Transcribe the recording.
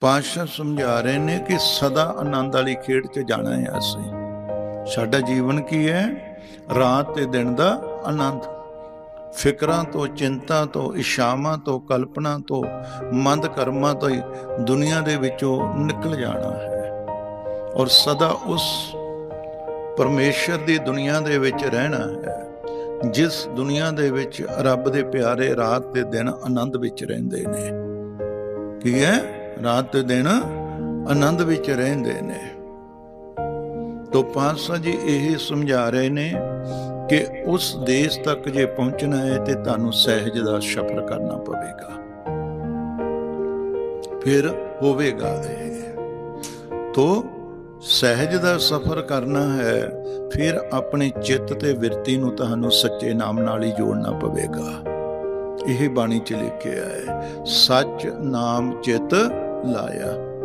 ਪਾਤਸ਼ਾਹ ਸਮਝਾ ਰਹੇ ਨੇ ਕਿ ਸਦਾ ਆਨੰਦ ਵਾਲੀ ਖੇਡ 'ਚ ਜਾਣਾ ਹੈ ਅਸੀਂ। ਸਾਡਾ ਜੀਵਨ ਕੀ ਹੈ? ਰਾਤ ਤੇ ਦਿਨ ਦਾ ਆਨੰਦ। ਫਿਕਰਾਂ ਤੋਂ, ਚਿੰਤਾ ਤੋਂ, ਇਸ਼ਾਵਾਂ ਤੋਂ, ਕਲਪਨਾ ਤੋਂ, ਮੰਦ ਕਰਮਾਂ ਤੋਂ ਹੀ ਦੁਨੀਆ ਦੇ ਵਿੱਚੋਂ ਨਿਕਲ ਜਾਣਾ ਹੈ। ਔਰ ਸਦਾ ਉਸ ਪਰਮੇਸ਼ਰ ਦੀ ਦੁਨੀਆ ਦੇ ਵਿੱਚ ਰਹਿਣਾ ਹੈ, ਜਿਸ ਦੁਨੀਆ ਦੇ ਵਿੱਚ ਰੱਬ ਦੇ ਪਿਆਰੇ ਰਾਤ ਤੇ ਦਿਨ ਆਨੰਦ ਵਿੱਚ ਰਹਿੰਦੇ ਨੇ। ਕੀ ਹੈ? ਰਾਤ ਤੇ ਦਿਨ ਆਨੰਦ ਵਿੱਚ ਰਹਿੰਦੇ ਨੇ। ਤੋ ਪਾਤਸ਼ਾਹ ਜੀ ਇਹ ਸਮਝਾ ਰਹੇ ਨੇ ਕਿ ਉਸ ਦੇਸ਼ ਤੱਕ ਜੇ ਪਹੁੰਚਣਾ ਹੈ ਤੇ ਤੁਹਾਨੂੰ ਸਹਿਜ ਦਾ ਸਫ਼ਰ ਕਰਨਾ ਪਵੇਗਾ। ਫਿਰ ਹੋਵੇਗਾ ਇਹ। ਤੋ ਸਹਿਜ ਦਾ ਸਫ਼ਰ ਕਰਨਾ ਹੈ, ਫਿਰ ਆਪਣੇ ਚਿੱਤ ਤੇ ਵਿਰਤੀ ਨੂੰ ਤੁਹਾਨੂੰ ਸੱਚੇ ਨਾਮ ਨਾਲ ਹੀ ਜੋੜਨਾ ਪਵੇਗਾ। ਇਹ ਬਾਣੀ ਚ ਲਿਖਿਆ ਹੈ, ਸੱਚ ਨਾਮ ਚਿੱਤ liar.